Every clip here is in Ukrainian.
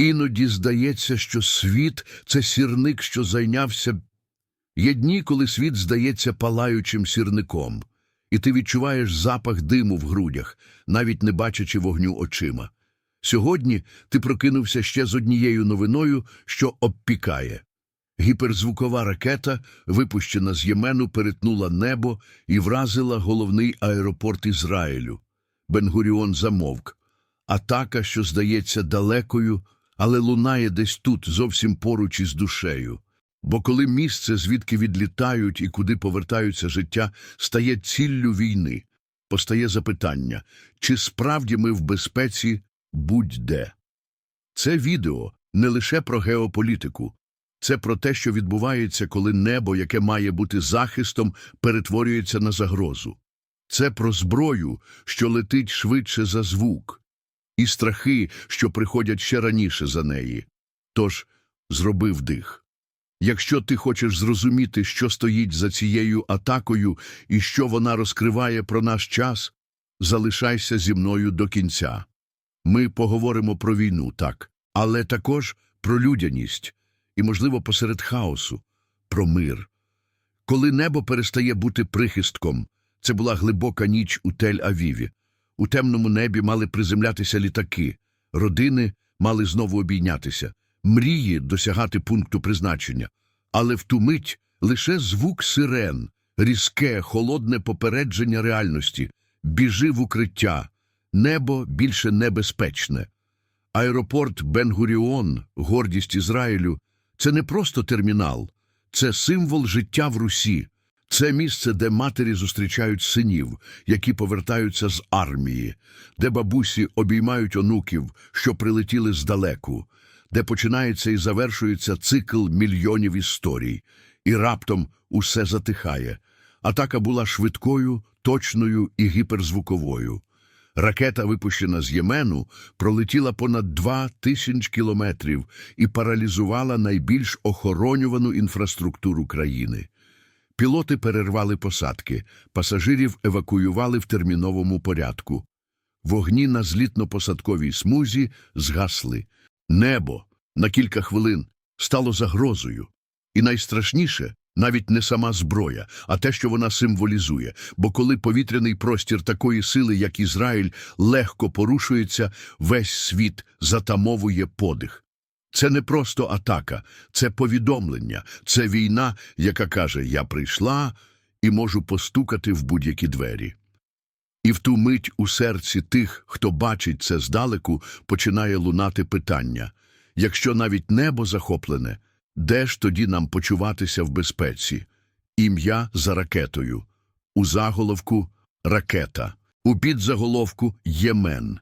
Іноді здається, що світ це сірник, що зайнявся. Є дні, коли світ здається палаючим сірником, і ти відчуваєш запах диму в грудях, навіть не бачачи вогню очима. Сьогодні ти прокинувся ще з однією новиною, що обпікає. Гіперзвукова ракета, випущена з Ємену, перетнула небо і вразила головний аеропорт Ізраїлю. Бенгуріон замовк. Атака, що здається далекою, але лунає десь тут, зовсім поруч із душею. Бо коли місце, звідки відлітають і куди повертаються життя, стає ціллю війни, постає запитання, чи справді ми в безпеці будь-де. Це відео не лише про геополітику, це про те, що відбувається, коли небо, яке має бути захистом, перетворюється на загрозу. Це про зброю, що летить швидше за звук, і страхи, що приходять ще раніше за неї. Тож зроби вдих. Якщо ти хочеш зрозуміти, що стоїть за цією атакою і що вона розкриває про наш час, залишайся зі мною до кінця. Ми поговоримо про війну, так, але також про людяність і, можливо, посеред хаосу, про мир. Коли небо перестає бути прихистком, це була глибока ніч у Тель-Авіві. У темному небі мали приземлятися літаки, родини мали знову обійнятися, мрії досягати пункту призначення. Але в ту мить лише звук сирен, різке, холодне попередження реальності, біжи в укриття, небо більше небезпечне. Аеропорт Бенгуріон, гордість Ізраїлю, це не просто термінал, це символ життя в Русі. Це місце, де матері зустрічають синів, які повертаються з армії, де бабусі обіймають онуків, що прилетіли здалеку, де починається і завершується цикл мільйонів історій, і раптом усе затихає. Атака була швидкою, точною і гіперзвуковою. Ракета, випущена з Ємену, пролетіла понад два тисяч кілометрів і паралізувала найбільш охоронювану інфраструктуру країни. Пілоти перервали посадки, пасажирів евакуювали в терміновому порядку. Вогні на злітно-посадковій смузі згасли. Небо на кілька хвилин стало загрозою. І найстрашніше навіть не сама зброя, а те, що вона символізує. Бо коли повітряний простір такої сили, як Ізраїль, легко порушується, весь світ затамовує подих. Це не просто атака, це повідомлення, це війна, яка каже Я прийшла і можу постукати в будь-які двері. І в ту мить у серці тих, хто бачить це здалеку, починає лунати питання якщо навіть небо захоплене, де ж тоді нам почуватися в безпеці? Ім'я за ракетою, у заголовку ракета, у підзаголовку Ємен.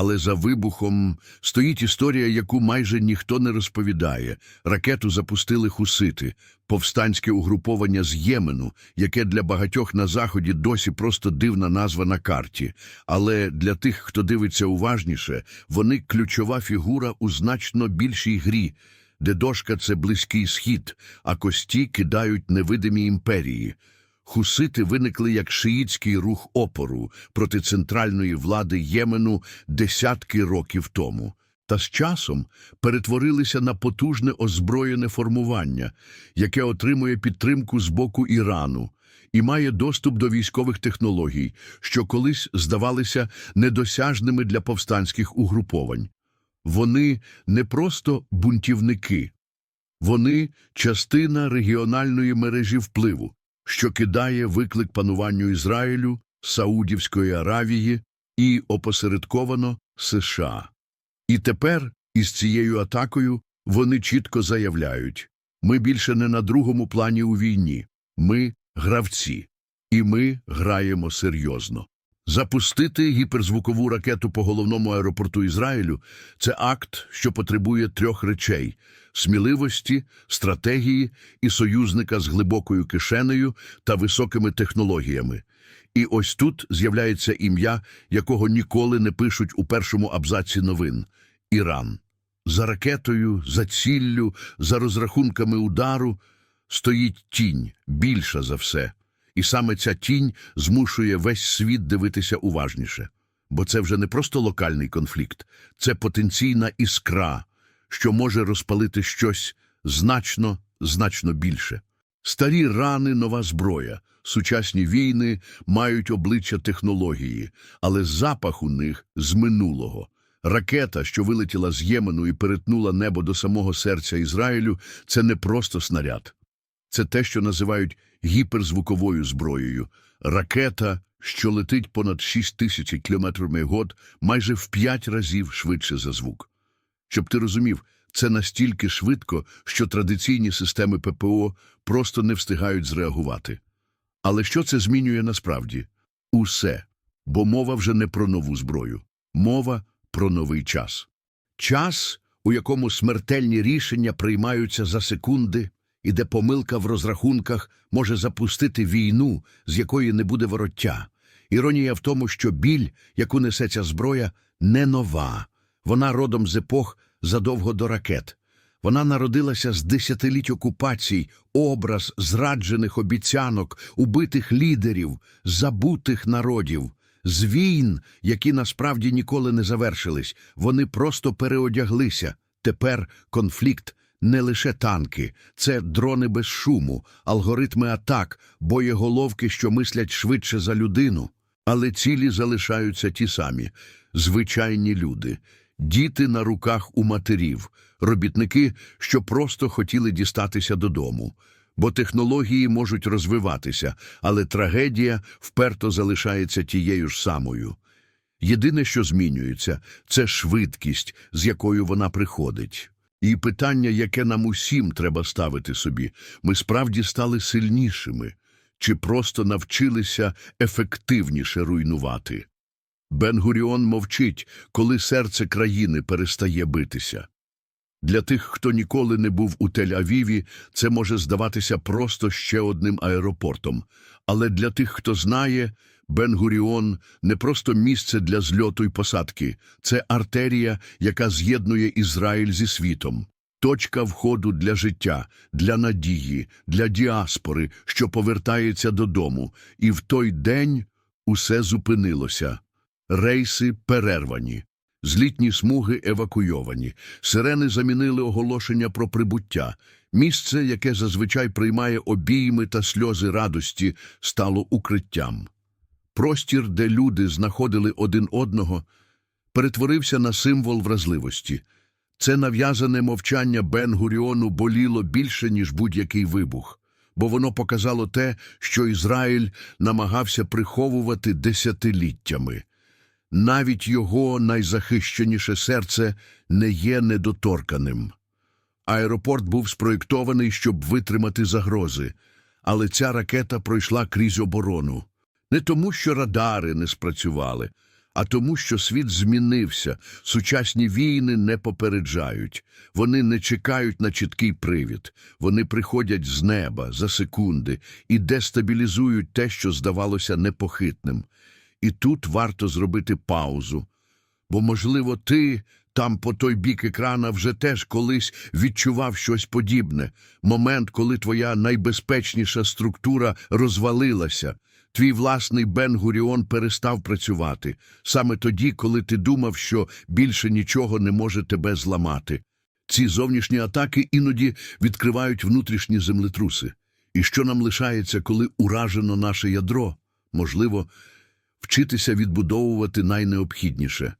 Але за вибухом стоїть історія, яку майже ніхто не розповідає. Ракету запустили хусити, повстанське угруповання з Ємену, яке для багатьох на Заході досі просто дивна назва на карті. Але для тих, хто дивиться уважніше, вони ключова фігура у значно більшій грі, де дошка це близький схід, а кості кидають невидимі імперії. Хусити виникли як шиїцький рух опору проти центральної влади Ємену десятки років тому, та з часом перетворилися на потужне озброєне формування, яке отримує підтримку з боку Ірану і має доступ до військових технологій, що колись здавалися недосяжними для повстанських угруповань. Вони не просто бунтівники, вони частина регіональної мережі впливу що кидає виклик пануванню Ізраїлю, Саудівської Аравії і опосередковано США. І тепер із цією атакою вони чітко заявляють ми більше не на другому плані у війні, ми гравці, і ми граємо серйозно. Запустити гіперзвукову ракету по головному аеропорту Ізраїлю це акт, що потребує трьох речей сміливості, стратегії і союзника з глибокою кишенею та високими технологіями. І ось тут з'являється ім'я, якого ніколи не пишуть у першому абзаці новин Іран. За ракетою, за ціллю, за розрахунками удару стоїть тінь більша за все. І саме ця тінь змушує весь світ дивитися уважніше. Бо це вже не просто локальний конфлікт, це потенційна іскра, що може розпалити щось значно, значно більше. Старі рани, нова зброя, сучасні війни мають обличчя технології, але запах у них з минулого. Ракета, що вилетіла з Ємену і перетнула небо до самого серця Ізраїлю, це не просто снаряд. Це те, що називають гіперзвуковою зброєю. Ракета, що летить понад 6 тисяч кілометрів год, майже в 5 разів швидше за звук. Щоб ти розумів, це настільки швидко, що традиційні системи ППО просто не встигають зреагувати. Але що це змінює насправді? Усе. Бо мова вже не про нову зброю. Мова про новий час. Час, у якому смертельні рішення приймаються за секунди, і де помилка в розрахунках може запустити війну, з якої не буде вороття. Іронія в тому, що біль, яку несе ця зброя, не нова. Вона родом з епох задовго до ракет. Вона народилася з десятиліть окупацій, образ зраджених обіцянок, убитих лідерів, забутих народів, з війн, які насправді ніколи не завершились. Вони просто переодяглися. Тепер конфлікт не лише танки, це дрони без шуму, алгоритми атак, боєголовки, що мислять швидше за людину. Але цілі залишаються ті самі звичайні люди, діти на руках у матерів, робітники, що просто хотіли дістатися додому. Бо технології можуть розвиватися, але трагедія вперто залишається тією ж самою. Єдине, що змінюється, це швидкість, з якою вона приходить. І питання, яке нам усім треба ставити собі, ми справді стали сильнішими, чи просто навчилися ефективніше руйнувати. Бен-Гуріон мовчить, коли серце країни перестає битися. Для тих, хто ніколи не був у Тель-Авіві, це може здаватися просто ще одним аеропортом. Але для тих, хто знає, Бен-Гуріон – не просто місце для зльоту й посадки, це артерія, яка з'єднує Ізраїль зі світом. Точка входу для життя, для надії, для діаспори, що повертається додому. І в той день усе зупинилося. Рейси перервані. Злітні смуги евакуйовані, сирени замінили оголошення про прибуття. Місце, яке зазвичай приймає обійми та сльози радості, стало укриттям. Простір, де люди знаходили один одного, перетворився на символ вразливості. Це нав'язане мовчання Бен-Гуріону боліло більше, ніж будь-який вибух, бо воно показало те, що Ізраїль намагався приховувати десятиліттями. Навіть його найзахищеніше серце не є недоторканим. Аеропорт був спроєктований, щоб витримати загрози, але ця ракета пройшла крізь оборону. Не тому, що радари не спрацювали, а тому, що світ змінився, сучасні війни не попереджають, вони не чекають на чіткий привід, вони приходять з неба за секунди і дестабілізують те, що здавалося непохитним. І тут варто зробити паузу, бо, можливо, ти там по той бік екрана вже теж колись відчував щось подібне, момент, коли твоя найбезпечніша структура розвалилася, твій власний Бен-Гуріон перестав працювати, саме тоді, коли ти думав, що більше нічого не може тебе зламати. Ці зовнішні атаки іноді відкривають внутрішні землетруси. І що нам лишається, коли уражено наше ядро? Можливо, вчитися відбудовувати найнеобхідніше,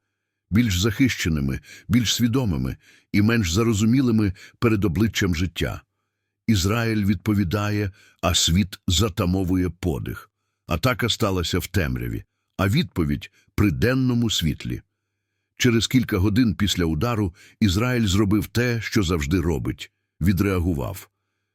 більш захищеними, більш свідомими і менш зарозумілими перед обличчям життя. Ізраїль відповідає, а світ затамовує подих. Атака сталася в темряві, а відповідь при денному світлі. Через кілька годин після удару Ізраїль зробив те, що завжди робить – відреагував.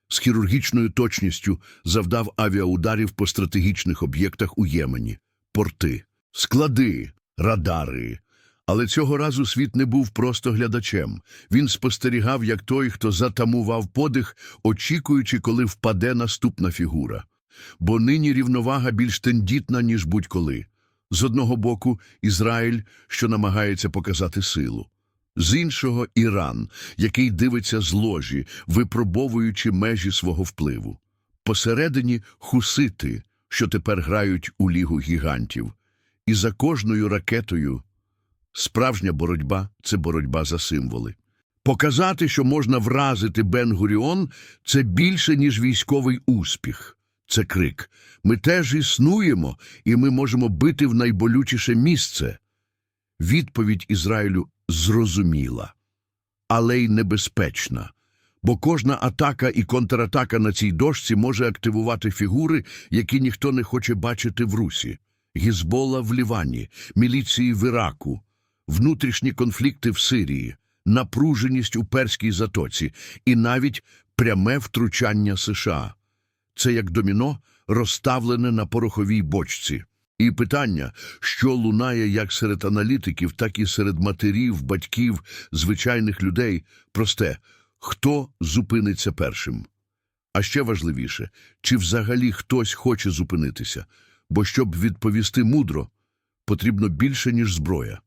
З хірургічною точністю завдав авіаударів по стратегічних об'єктах у Ємені порти, склади, радари. Але цього разу світ не був просто глядачем. Він спостерігав, як той, хто затамував подих, очікуючи, коли впаде наступна фігура. Бо нині рівновага більш тендітна, ніж будь-коли. З одного боку Ізраїль, що намагається показати силу. З іншого – Іран, який дивиться з ложі, випробовуючи межі свого впливу. Посередині – хусити, що тепер грають у лігу гігантів. І за кожною ракетою справжня боротьба – це боротьба за символи. Показати, що можна вразити Бен-Гуріон – це більше, ніж військовий успіх. Це крик. Ми теж існуємо, і ми можемо бити в найболючіше місце. Відповідь Ізраїлю зрозуміла, але й небезпечна. Бо кожна атака і контратака на цій дошці може активувати фігури, які ніхто не хоче бачити в Русі. Гізбола в Лівані, міліції в Іраку, внутрішні конфлікти в Сирії, напруженість у Перській затоці і навіть пряме втручання США. Це як доміно, розставлене на пороховій бочці. І питання, що лунає як серед аналітиків, так і серед матерів, батьків, звичайних людей, просте – хто зупиниться першим? А ще важливіше, чи взагалі хтось хоче зупинитися? Бо щоб відповісти мудро, потрібно більше, ніж зброя.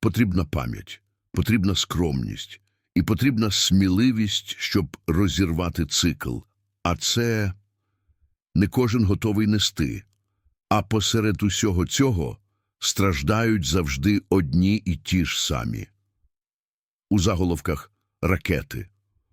Потрібна пам'ять, потрібна скромність і потрібна сміливість, щоб розірвати цикл. А це не кожен готовий нести. А посеред усього цього страждають завжди одні і ті ж самі. У заголовках ракети.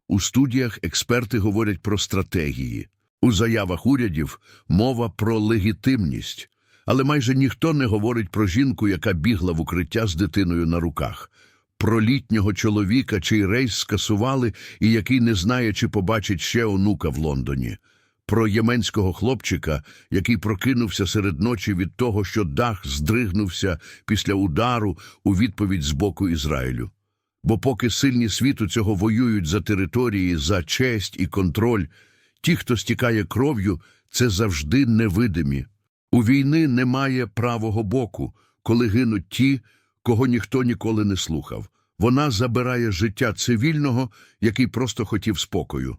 У студіях експерти говорять про стратегії. У заявах урядів мова про легітимність. Але майже ніхто не говорить про жінку, яка бігла в укриття з дитиною на руках, про літнього чоловіка, чий рейс скасували і який не знає, чи побачить ще онука в Лондоні, про єменського хлопчика, який прокинувся серед ночі від того, що дах здригнувся після удару у відповідь з боку Ізраїлю. Бо поки сильні світу цього воюють за території, за честь і контроль, ті, хто стікає кров'ю, це завжди невидимі. У війни немає правого боку, коли гинуть ті, кого ніхто ніколи не слухав. Вона забирає життя цивільного, який просто хотів спокою.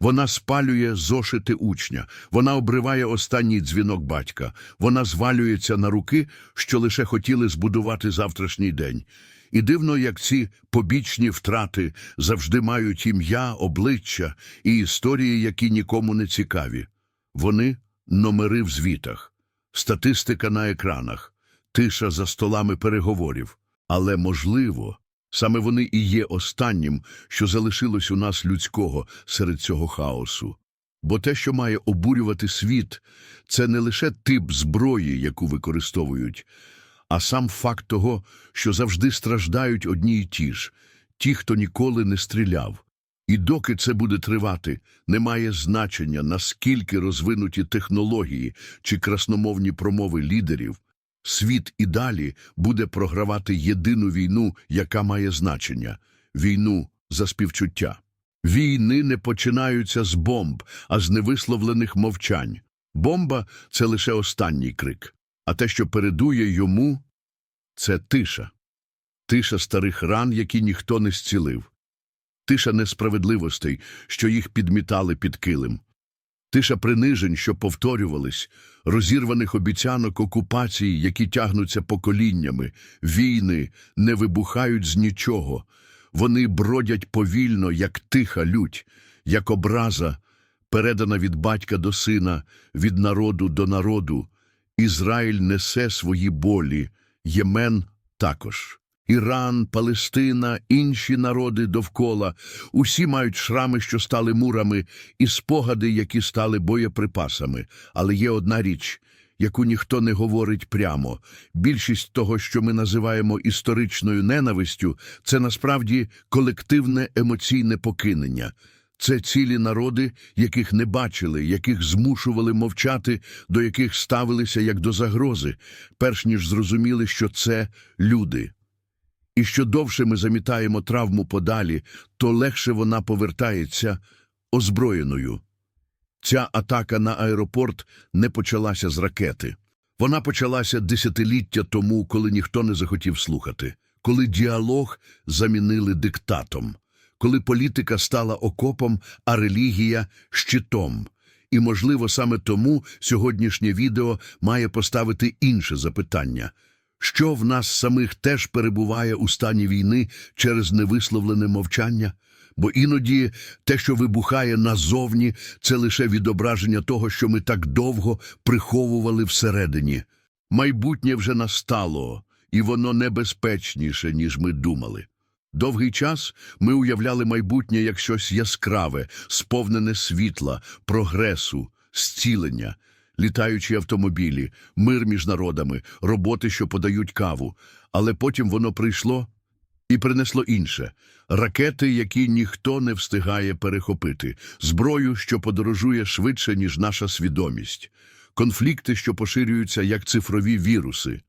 Вона спалює зошити учня, вона обриває останній дзвінок батька, вона звалюється на руки, що лише хотіли збудувати завтрашній день. І дивно, як ці побічні втрати завжди мають ім'я, обличчя і історії, які нікому не цікаві. Вони – номери в звітах, статистика на екранах, тиша за столами переговорів. Але, можливо, саме вони і є останнім, що залишилось у нас людського серед цього хаосу. Бо те, що має обурювати світ, це не лише тип зброї, яку використовують, а сам факт того, що завжди страждають одні й ті ж, ті, хто ніколи не стріляв. І доки це буде тривати, немає значення, наскільки розвинуті технології чи красномовні промови лідерів, світ і далі буде програвати єдину війну, яка має значення – війну за співчуття. Війни не починаються з бомб, а з невисловлених мовчань. Бомба – це лише останній крик, а те, що передує йому – це тиша. Тиша старих ран, які ніхто не зцілив. Тиша несправедливостей, що їх підмітали під килим. Тиша принижень, що повторювались, розірваних обіцянок окупацій, які тягнуться поколіннями, війни не вибухають з нічого. Вони бродять повільно, як тиха лють, як образа, передана від батька до сина, від народу до народу. Ізраїль несе свої болі, Ємен також. Іран, Палестина, інші народи довкола – усі мають шрами, що стали мурами, і спогади, які стали боєприпасами. Але є одна річ, яку ніхто не говорить прямо. Більшість того, що ми називаємо історичною ненавистю, це насправді колективне емоційне покинення. Це цілі народи, яких не бачили, яких змушували мовчати, до яких ставилися як до загрози, перш ніж зрозуміли, що це люди. І що довше ми замітаємо травму подалі, то легше вона повертається озброєною. Ця атака на аеропорт не почалася з ракети. Вона почалася десятиліття тому, коли ніхто не захотів слухати, коли діалог замінили диктатом, коли політика стала окопом, а релігія – щитом. І, можливо, саме тому сьогоднішнє відео має поставити інше запитання – що в нас самих теж перебуває у стані війни через невисловлене мовчання? Бо іноді те, що вибухає назовні, це лише відображення того, що ми так довго приховували всередині. Майбутнє вже настало, і воно небезпечніше, ніж ми думали. Довгий час ми уявляли майбутнє як щось яскраве, сповнене світла, прогресу, зцілення, літаючі автомобілі, мир між народами, роботи, що подають каву. Але потім воно прийшло і принесло інше – ракети, які ніхто не встигає перехопити, зброю, що подорожує швидше, ніж наша свідомість, конфлікти, що поширюються як цифрові віруси.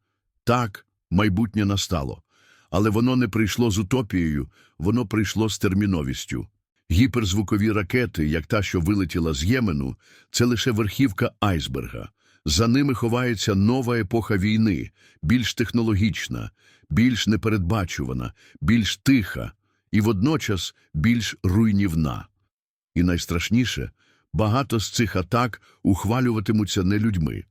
Так, майбутнє настало. Але воно не прийшло з утопією, воно прийшло з терміновістю. Гіперзвукові ракети, як та, що вилетіла з Ємену, це лише верхівка айсберга. За ними ховається нова епоха війни, більш технологічна, більш непередбачувана, більш тиха і водночас більш руйнівна. І найстрашніше, багато з цих атак ухвалюватимуться не людьми,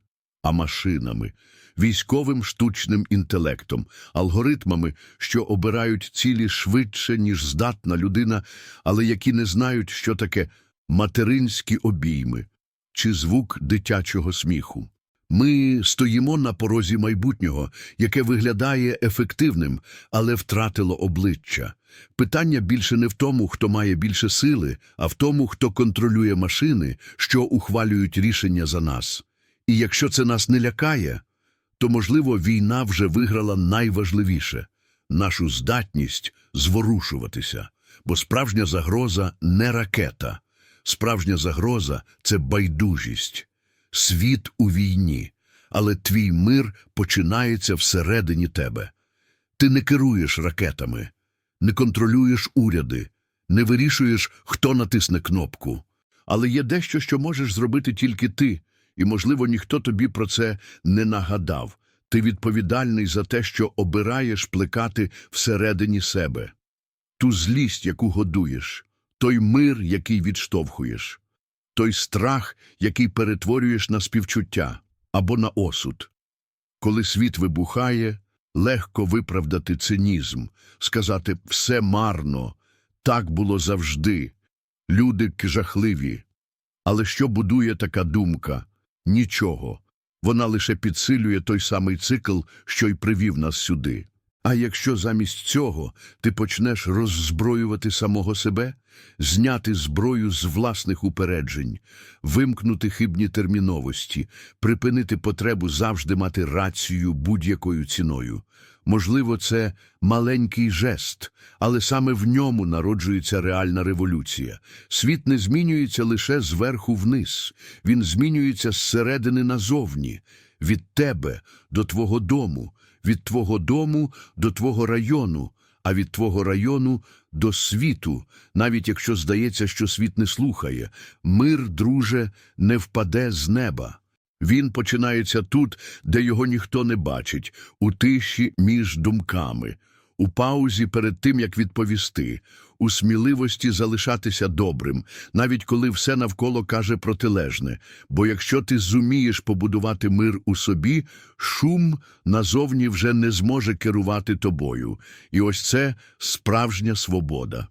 а машинами, військовим штучним інтелектом, алгоритмами, що обирають цілі швидше, ніж здатна людина, але які не знають, що таке материнські обійми чи звук дитячого сміху. Ми стоїмо на порозі майбутнього, яке виглядає ефективним, але втратило обличчя. Питання більше не в тому, хто має більше сили, а в тому, хто контролює машини, що ухвалюють рішення за нас. І якщо це нас не лякає, то, можливо, війна вже виграла найважливіше – нашу здатність зворушуватися. Бо справжня загроза – не ракета. Справжня загроза – це байдужість. Світ у війні, але твій мир починається всередині тебе. Ти не керуєш ракетами, не контролюєш уряди, не вирішуєш, хто натисне кнопку. Але є дещо, що можеш зробити тільки ти, і, можливо, ніхто тобі про це не нагадав. Ти відповідальний за те, що обираєш плекати всередині себе. Ту злість, яку годуєш, той мир, який відштовхуєш, той страх, який перетворюєш на співчуття або на осуд. Коли світ вибухає, легко виправдати цинізм, сказати «все марно», «так було завжди», «люди жахливі». Але що будує така думка? Нічого. Вона лише підсилює той самий цикл, що й привів нас сюди. А якщо замість цього ти почнеш роззброювати самого себе, зняти зброю з власних упереджень, вимкнути хибні терміновості, припинити потребу завжди мати рацію будь-якою ціною. Можливо, це маленький жест, але саме в ньому народжується реальна революція. Світ не змінюється лише зверху вниз, він змінюється зсередини назовні, від тебе до твого дому, від твого дому до твого району, а від твого району до світу, навіть якщо здається, що світ не слухає. Мир, друже, не впаде з неба. Він починається тут, де його ніхто не бачить, у тиші між думками, у паузі перед тим, як відповісти, у сміливості залишатися добрим, навіть коли все навколо каже протилежне. Бо якщо ти зумієш побудувати мир у собі, шум назовні вже не зможе керувати тобою. І ось це справжня свобода.